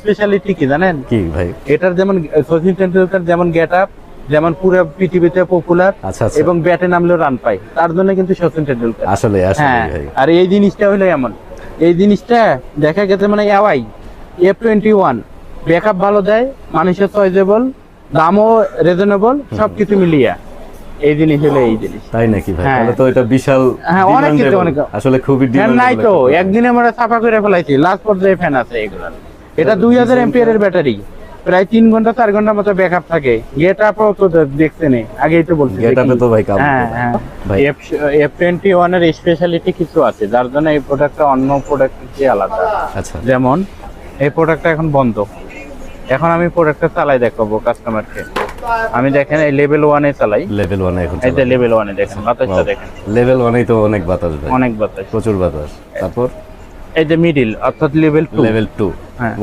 Speciality কি জানেন? কি ভাই? এটার যেমন সচিন টেন্ডুলকার যেমন গেট আপ যেমন পুরো পৃথিবীতে পপুলার আচ্ছা আচ্ছা। এবং ব্যাটে নামলেও রান পায়। তার জন্য কিন্তু সচিন টেন্ডুলকার আসলে আসলে হ্যাঁ আর এই জিনিসটা হলো এমন। এই জিনিসটা দেখা গেছে মানে A Y F twenty one backup ভালো দেয় মানুষের চয়েজেবল দামও রিজনেবল সবকিছু মিলিয়ে। এই জিনিস হলো এই জিনিস। তাই নাকি ভাই? হ্যাঁ। তাহলে তো এটা বিশাল হ্যাঁ, অনেক কিছু, অনেক। আসলে খুবই ফ্যান নাই তো। একদিনে আমরা সাফা করে ফেলাইছি। লাস্ট পর্যায়ে ফ্যান আছে এগুলো এটা দুই হাজার এমপিয়ারের ব্যাটারি প্রায় তিন ঘণ্টা চার ঘণ্টার মতো ব্যাকআপ থাকে। গেট আপও তো দেখতে নেই আগেই তো বলছি। তো ভাই কাম হ্যাঁ হ্যাঁ। ভাই। এফ টোয়েন্টি ওয়ানের স্পেশালিটি কিছু আছে যার জন্য এই প্রোডাক্টটা অন্য প্রোডাক্টের চেয়ে আলাদা। আচ্ছা। যেমন এই প্রোডাক্টটা এখন বন্ধ। এখন আমি প্রোডাক্টটা চালাই দেখাবো কাস্টমারকে আমি দেখেন এই লেভেল ওয়ানে চালাই। লেভেল ওয়ানে এখন এই যে লেভেল ওয়ানে দেখেন বাতাসটা দেখেন। লেভেল ওয়ানেই তো অনেক বাতাস অনেক বাতাস। প্রচুর বাতাস। তারপর? এই যে মিডিল অর্থাৎ লেভেল টু লেভেল টু হ্যাঁ।